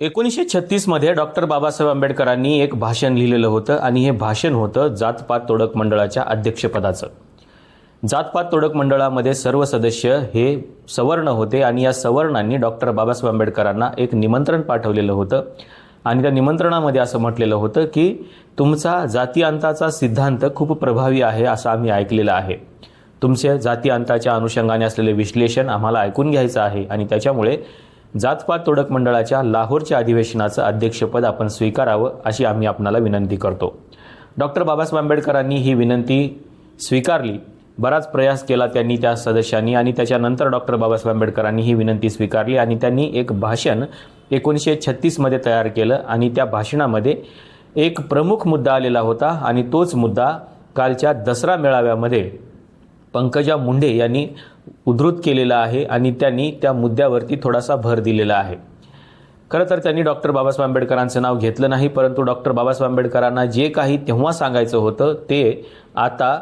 एकोणीसशे छत्तीसमध्ये डॉक्टर बाबासाहेब आंबेडकरांनी एक भाषण लिहिलेलं होतं आणि हे भाषण होतं जातपात तोडक मंडळाच्या अध्यक्षपदाचं. जातपात तोडक मंडळामध्ये सर्व सदस्य हे सवर्ण होते आणि या सवर्णांनी डॉक्टर बाबासाहेब आंबेडकरांना एक निमंत्रण पाठवलेलं होतं. आणि त्या निमंत्रणामध्ये असं म्हटलेलं होतं की तुमचा जातीअंताचा सिद्धांत खूप प्रभावी आहे असं आम्ही ऐकलेलं आहे. तुमचे जातीअंताच्या अनुषंगाने असलेले विश्लेषण आम्हाला ऐकून घ्यायचं आहे आणि त्याच्यामुळे जातपात तोडक मंडळाच्या लाहोरच्या अधिवेशनाचं अध्यक्षपद आपण स्वीकारावं अशी आम्ही आपणाला विनंती करतो. डॉक्टर बाबासाहेब आंबेडकरांनी ही विनंती स्वीकारली. बराच प्रयास केला त्यांनी त्या सदस्यांनी आणि त्याच्यानंतर डॉक्टर बाबासाहेब आंबेडकरांनी ही विनंती स्वीकारली आणि त्यांनी एक भाषण एकोणीसशे छत्तीसमध्ये तयार केलं आणि त्या भाषणामध्ये एक प्रमुख मुद्दा आलेला होता आणि तोच मुद्दा कालच्या दसरा मेळाव्यामध्ये पंकजा मुंडे यांनी उद्धृत केलेला आहे आणि त्यांनी त्या मुद्द्यावरती थोडासा भर दिलेला आहे. खरं तर त्यांनी डॉक्टर बाबासाहेब आंबेडकरांचं नाव घेतलं नाही परंतु डॉक्टर बाबासाहेब आंबेडकरांना जे काही तेव्हा सांगायचं होतं ते आता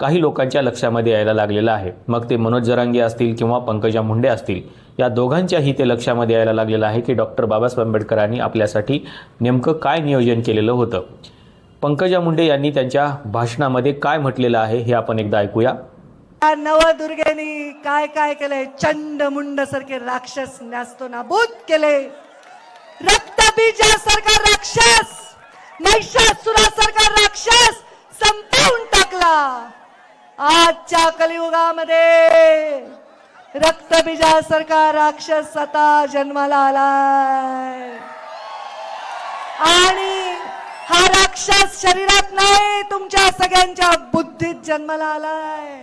काही लोकांच्या लक्षामध्ये यायला लागलेलं आहे. मग ते मनोज जरांगे असतील किंवा पंकजा मुंडे असतील या दोघांच्याही ते लक्षामध्ये यायला लागलेलं आहे की डॉक्टर बाबासाहेब आंबेडकरांनी आपल्यासाठी नेमकं काय नियोजन केलेलं होतं. पंकजा मुंडे यांनी त्यांच्या भाषणामध्ये काय म्हटलेलं आहे हे आपण एकदा ऐकूया. नवदुर्गेनी काय काय केलंय? चंड मुंड सारखे राक्षस न्यासतो नाबूद केले. रक्तबीजासारखा राक्षस महिषासुरासारखा राक्षस संपवून टाकला. आजच्या कलियुगामध्ये रक्तबीजासारखा राक्षस आता जन्माला आलाय. आणि हा राक्षस शरीरात नाही तुमच्या सगळ्यांच्या बुद्धीत जन्माला आलाय.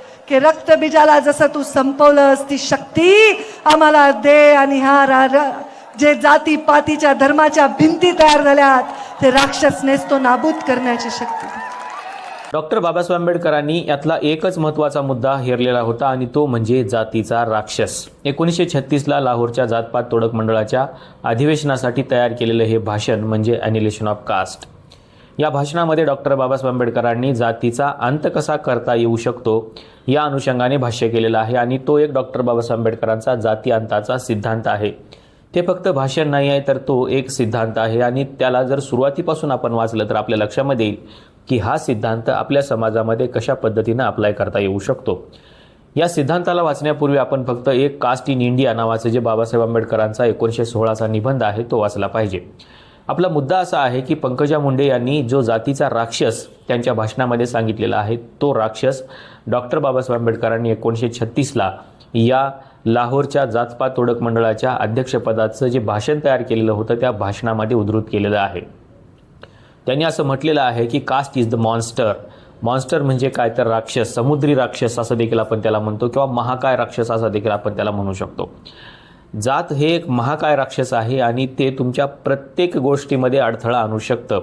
की रक्तबीजाला जसं तू संपवलंस ती शक्ती आम्हाला दे आणि हा रा- रा- जे जाती पातीच्या धर्माच्या भिंती तयार झाल्यात ते राक्षस नेसतो नाबूद करण्याची शक्ती. डॉक्टर बाबासाहेब आंबेडकरांनी यातला एकच महत्त्वाचा मुद्दा हेरलेला होता आणि तो म्हणजे जातीचा राक्षस. एकोणीसशे छत्तीसला लाहोरच्या जातपात तोडक मंडळाच्या अधिवेशनासाठी तयार केलेलं हे भाषण म्हणजे ॲनिलेशन ऑफ कास्ट या भाषणामध्ये डॉक्टर बाबासाहेब आंबेडकरांनी जातीचा अंत कसा करता येऊ शकतो या अनुषंगाने भाष्य केलेलं आहे आणि तो एक डॉक्टर बाबासाहेब आंबेडकरांचा जाती अंताचा सिद्धांत आहे. ते फक्त भाषण नाही आहे तर तो एक सिद्धांत आहे आणि त्याला जर सुरुवातीपासून आपण वाचलं तर आपल्या लक्षामध्ये येईल की हा सिद्धांत आपल्या समाजामध्ये कशा पद्धतीनं अप्लाय करता येऊ शकतो. या सिद्धांताला वाचण्यापूर्वी आपण फक्त एक कास्ट इन इंडिया नावाचं जे बाबासाहेब आंबेडकरांचा एकोणीसशे सोळाचा निबंध आहे तो वाचला पाहिजे. आपला मुद्दा असा आहे की पंकजा मुंडे यांनी जो जातीचा राक्षस त्यांच्या भाषणामध्ये सांगितलेला आहे तो राक्षस डॉक्टर बाबासाहेब आंबेडकरांनी एकोणीसशे छत्तीसला या लाहोरच्या जातपात तोडक मंडळाच्या अध्यक्षपदाचं जे भाषण तयार केलेलं होतं त्या भाषणामध्ये उद्धृत केलेलं आहे. त्यांनी असं म्हटलेलं आहे की caste is the monster. Monster म्हणजे काय तर राक्षस समुद्री राक्षस असं देखील आपण त्याला म्हणतो किंवा महाकाय राक्षस असं देखील आपण त्याला म्हणू शकतो. जात हे एक महाकाय राक्षस आहे आणि ते तुमच्या प्रत्येक गोष्टीमध्ये अडथळा आणू शकतं.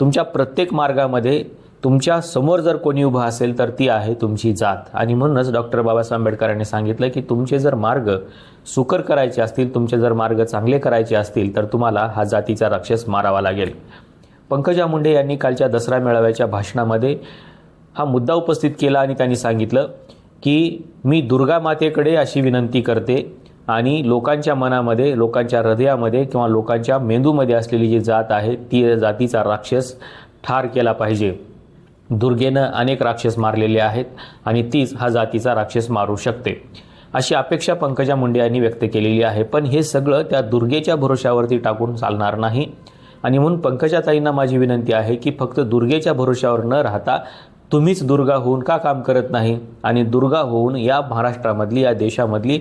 तुमच्या प्रत्येक मार्गामध्ये तुमच्यासमोर जर कोणी उभं असेल तर ती आहे तुमची जात. आणि म्हणूनच डॉक्टर बाबासाहेब आंबेडकरांनी सांगितलं की तुमचे जर मार्ग सुकर करायचे असतील तुमचे जर मार्ग चांगले करायचे असतील तर तुम्हाला हा जातीचा राक्षस मारावा लागेल. पंकजा मुंडे यांनी कालच्या दसरा मेळाव्याच्या भाषणामध्ये हा मुद्दा उपस्थित केला आणि त्यांनी सांगितलं की मी दुर्गा मातेकडे अशी विनंती करते आणि लोकांच्या मनामध्ये लोकांच्या हृदयामध्ये किंवा लोकांच्या मेंदूमध्ये असलेली जी जात आहे ती जातीचा राक्षस ठार केला पाहिजे. दुर्गेनं अनेक राक्षस मारलेले आहेत आणि तीच हा जातीचा राक्षस मारू शकते. अशी अपेक्षा पंकजा मुंडे यांनी व्यक्त केलेली आहे. पण हे सगळं त्या दुर्गेच्या भरोशावरती टाकून चालणार नाही. आणि म्हणून पंकजाताईंना माझी विनंती आहे की फक्त दुर्गेच्या भरोशावर न राहता तुम्हीच दुर्गा होऊन का काम करत नाही? आणि दुर्गा होऊन या महाराष्ट्रामधली या देशामधली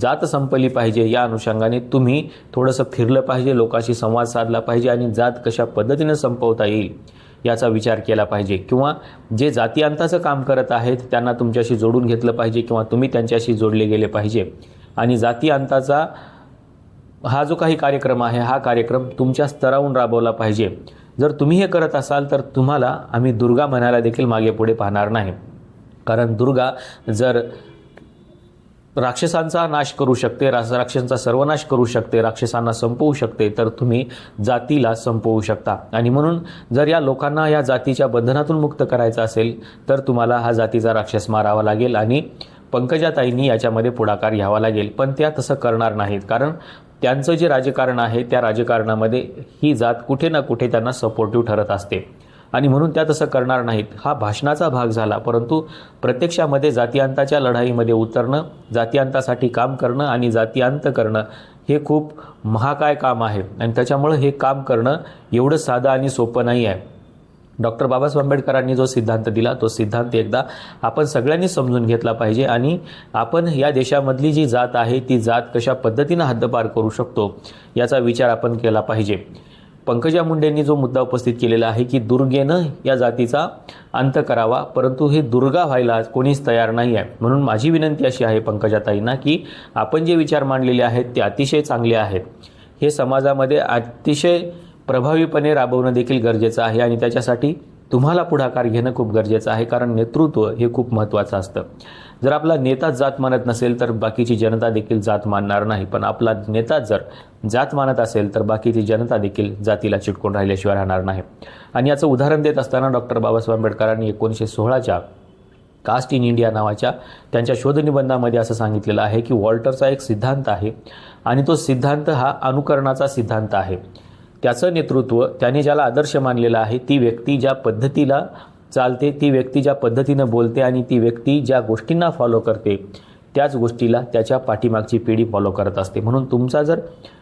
जात संपली पाहिजे या अनुषंगाने तुम्ही थोडंसं फिरलं पाहिजे लोकांशी संवाद साधला पाहिजे आणि जात कशा पद्धतीनं संपवता येईल याचा विचार केला पाहिजे. किंवा जे जातीअंताचं काम करत आहेत त्यांना तुमच्याशी जोडून घेतलं पाहिजे किंवा तुम्ही त्यांच्याशी जोडले गेले पाहिजे. आणि जातीअंताचा हा जो काही कार्यक्रम आहे हा कार्यक्रम तुमच्या स्तरावरून राबवला पाहिजे. जर तुम्ही हे करत असाल तर तुम्हाला आम्ही दुर्गा म्हणायला देखील मागे पुढे पाहणार नाही. कारण दुर्गा जर राक्षसांचा नाश करू शकते रास राक्षसांचा सर्वनाश करू शकते राक्षसांना संपवू शकते तर तुम्ही जातीला संपवू शकता. आणि म्हणून जर या लोकांना या जातीच्या बंधनातून मुक्त करायचं असेल तर तुम्हाला हा जातीचा राक्षस मारावा लागेल आणि पंकजाताईंनी याच्यामध्ये पुढाकार घ्यावा लागेल. पण त्या तसं करणार नाहीत. कारण त्यांचं जे राजकारण आहे त्या राजकारणामध्ये ही जात कुठे ना कुठे त्यांना सपोर्टिव्ह ठरत असते. आणि म्हणून त्या तसं करणार नाहीत. हा भाषणाचा भाग झाला परंतु प्रत्यक्षामध्ये जातीयांताच्या लढाईमध्ये उतरणं जातीयांतासाठी काम करणं आणि जातीयांत करणं हे खूप महाकाय काम आहे. आणि त्याच्यामुळं हे काम करणं एवढं साधं आणि सोपं नाही आहे. डॉक्टर बाबासाहेब आंबेडकरांनी जो सिद्धांत दिला तो सिद्धांत एकदा आपण सगळ्यांनी समजून घेतला पाहिजे आणि आपण या देशामधली जी जात आहे ती जात कशा पद्धतीनं हद्दपार करू शकतो याचा विचार आपण केला पाहिजे. पंकजा मुंडेंनी जो मुद्दा उपस्थित केलेला आहे की दुर्गेनं या जातीचा अंत करावा परंतु हे दुर्गा व्हायला कोणीच तयार नाही आहे. म्हणून माझी विनंती अशी आहे पंकजाताईंना की आपण जे विचार मांडलेले आहेत ते अतिशय चांगले आहेत. हे समाजामध्ये अतिशय प्रभावीपणे राबवणं देखील गरजेचं आहे आणि त्याच्यासाठी तुम्हाला पुढाकार घेणं खूप गरजेचं आहे कारण नेतृत्व हे खूप महत्त्वाचं असतं. जर आपला नेताच जात मानत नसेल तर बाकीची जनता देखील जात मानणार नाही. पण आपला नेता जर जात मानत असेल तर बाकीची जनता देखील जातीला चिटकून राहिल्याशिवाय राहणार नाही. आणि याचं उदाहरण देत असताना डॉक्टर बाबासाहेब आंबेडकरांनी एकोणीसशे सोळाच्या कास्ट इन इंडिया नावाच्या त्यांच्या शोधनिबंधामध्ये असं सांगितलेलं आहे की वॉल्टरचा एक सिद्धांत आहे आणि तो सिद्धांत हा अनुकरणाचा सिद्धांत आहे. त्याचं नेतृत्व त्याने ज्याला आदर्श मानलेला आहे ती व्यक्ती ज्या पद्धतीला चालते ती व्यक्ती ज्या पद्धतीनं बोलते आणि ती व्यक्ती ज्या गोष्टींना फॉलो करते त्याच गोष्टीला त्याच्या पाठीमागची पिढी फॉलो करत असते. म्हणून तुमचा जर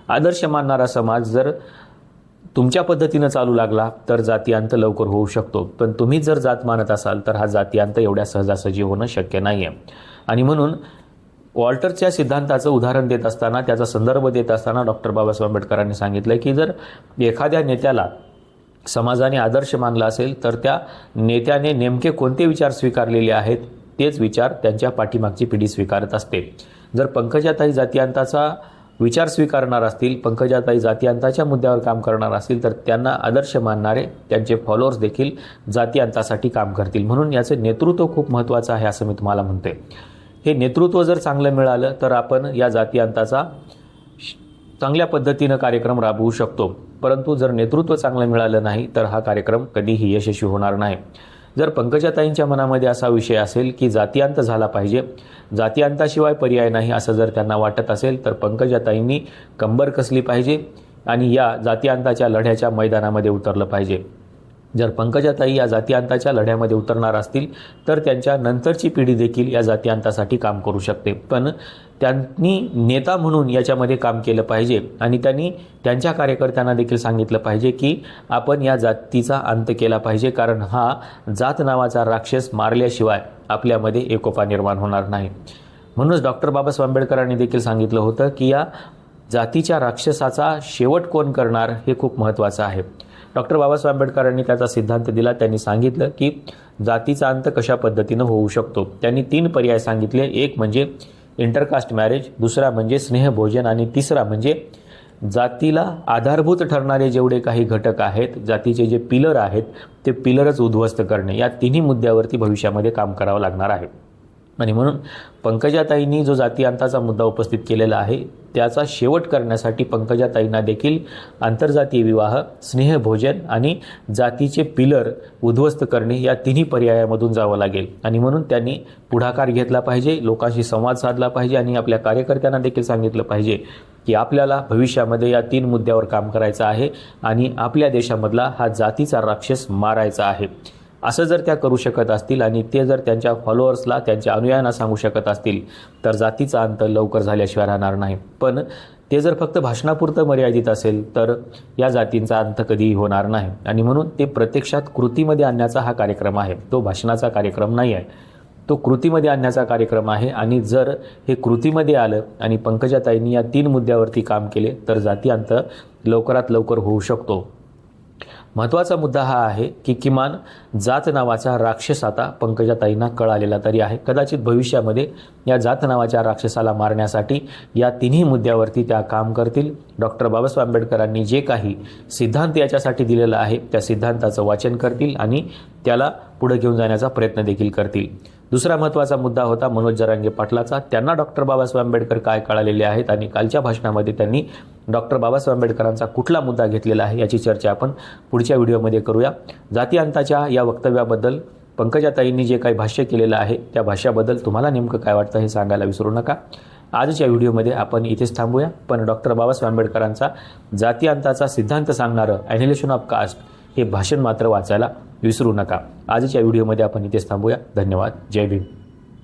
आदर्श मानणारा समाज जर तुमच्या पद्धतीनं चालू लागला तर जातीयांत लवकर होऊ शकतो. पण तुम्ही जर जात मानत असाल तर हा जातीयांत एवढ्या सहजासहजी होणं शक्य नाही आहे आणि म्हणून वॉल्टरच्या सिद्धांताचं उदाहरण देत असताना त्याचा संदर्भ देत असताना डॉक्टर बाबासाहेब आंबेडकरांनी सांगितलं की जर एखाद्या नेत्याला समाजाने आदर्श मानला असेल तर त्या नेत्याने नेमके कोणते विचार स्वीकारलेले आहेत तेच विचार त्यांच्या पाठीमागची पिढी स्वीकारत असते. जर पंकजाताई जातीयांताचा विचार स्वीकारणार असतील पंकजाताई जातीयांताच्या मुद्द्यावर काम करणार असतील तर त्यांना आदर्श मानणारे त्यांचे फॉलोअर्स देखील जातीयांतासाठी काम करतील. म्हणून याचं नेतृत्व खूप महत्त्वाचं आहे असं मी तुम्हाला म्हणते हे नेतृत्व जर चांगलं मिळालं तर आपण या जातीयांताचा चांगल्या पद्धतीनं कार्यक्रम राबवू शकतो. परंतु जर नेतृत्व चांगलं मिळालं नाही तर हा कार्यक्रम कधीही यशस्वी होणार नाही. जर पंकजाताईंच्या मनामध्ये असा विषय असेल की जातीयांत झाला पाहिजे जातीयांताशिवाय पर्याय नाही असं जर त्यांना वाटत असेल तर पंकजाताईंनी कंबर कसली पाहिजे आणि या जातीयांताच्या लढ्याच्या मैदानामध्ये उतरलं पाहिजे. जर पंकजाताई या जातीयांताच्या लढ्यामध्ये उतरणार असतील तर त्यांच्या नंतरची पिढी देखील या जातीयांतासाठी काम करू शकते. पण त्यांनी नेता म्हणून याच्यामध्ये काम केलं पाहिजे आणि त्यांनी त्यांच्या कार्यकर्त्यांना देखील सांगितलं पाहिजे की आपण या जातीचा अंत केला पाहिजे कारण हा जात नावाचा राक्षस मारल्याशिवाय आपल्यामध्ये एकोपा निर्माण होणार नाही. म्हणूनच डॉक्टर बाबासाहेब आंबेडकरांनी देखील सांगितलं होतं की या जातीच्या राक्षसाचा शेवट कोण करणार हे खूप महत्त्वाचं आहे. डॉक्टर बाबासाहेब आंबेडकरांनी त्याचा सिद्धांत दिला. त्यांनी सांगितलं की जातीचा अंत कशा पद्धतीनं होऊ शकतो? त्यांनी तीन पर्याय सांगितले. एक म्हणजे इंटरकास्ट मॅरेज दुसरा म्हणजे स्नेहभोजन आणि तिसरा म्हणजे जातीला आधारभूत ठरणारे जेवढे काही घटक आहेत जातीचे जे पिलर आहेत ते पिलरच उद्ध्वस्त करणे. या तिन्ही मुद्द्यावरती भविष्यामध्ये काम करावं लागणार आहे. आणि म्हणून पंकजाताईंनी जो जाती अंताचा मुद्दा उपस्थित केलेला आहे त्याचा शेवट करण्यासाठी पंकजाताईंना देखील आंतरजातीय विवाह स्नेहभोजन आणि जातीचे पिलर उद्ध्वस्त करणे या तिन्ही पर्यायामधून जावं लागेल. आणि म्हणून त्यांनी पुढाकार घेतला पाहिजे लोकांशी संवाद साधला पाहिजे आणि आपल्या कार्यकर्त्यांना देखील सांगितलं पाहिजे की आपल्याला भविष्यामध्ये या तीन मुद्द्यावर काम करायचं आहे आणि आपल्या देशामधला हा जातीचा राक्षस मारायचा आहे. असं जर त्या करू शकत असतील आणि ते जर त्यांच्या फॉलोअर्सला त्यांच्या अनुयायांना सांगू शकत असतील तर जातीचा अंत लवकर झाल्याशिवाय राहणार नाही. पण ते जर फक्त भाषणापुरतं मर्यादित असेल तर या जातींचा अंत कधीही होणार नाही. आणि म्हणून ते प्रत्यक्षात कृतीमध्ये आणण्याचा हा कार्यक्रम आहे. तो भाषणाचा कार्यक्रम नाही आहे. तो कृतीमध्ये आणण्याचा कार्यक्रम आहे. आणि जर हे कृतीमध्ये आलं आणि पंकजाताईंनी या तीन मुद्द्यावरती काम केले तर जाती अंत लवकरात लवकर होऊ शकतो. महत्त्वाचा मुद्दा हा आहे की किमान जात नावाचा राक्षस आता पंकजाताईंना कळालेला तरी आहे. कदाचित भविष्यामध्ये या जात नावाच्या राक्षसाला मारण्यासाठी या तिन्ही मुद्द्यावरती त्या काम करतील. डॉक्टर बाबासाहेब आंबेडकरांनी जे काही सिद्धांत याच्यासाठी दिलेला आहे त्या सिद्धांताचं वाचन करतील आणि त्याला पुढे घेऊन जाण्याचा प्रयत्न देखील करतील. दुसरा महत्त्वाचा मुद्दा होता मनोज जरांगे पाटलाचा. त्यांना डॉक्टर बाबासाहेब आंबेडकर काय कळालेले आहेत आणि कालच्या भाषणामध्ये त्यांनी डॉक्टर बाबासाहेब आंबेडकरांचा कुठला मुद्दा घेतलेला आहे याची चर्चा आपण पुढच्या व्हिडिओमध्ये करूया. जातीअंताच्या या वक्तव्याबद्दल पंकजाताईंनी जे काही भाष्य केलेलं आहे त्या भाष्याबद्दल तुम्हाला नेमकं काय वाटतं हे सांगायला विसरू नका. आजच्या व्हिडिओमध्ये आपण इथेच थांबूया. पण डॉक्टर बाबासाहेब आंबेडकरांचा जातीअंताचा सिद्धांत सांगणारं ॲनिलेशन ऑफ कास्ट हे भाषण मात्र वाचायला विसरू नका. आजच्या व्हिडिओमध्ये आपण इथेच थांबूया. धन्यवाद. जय भीम.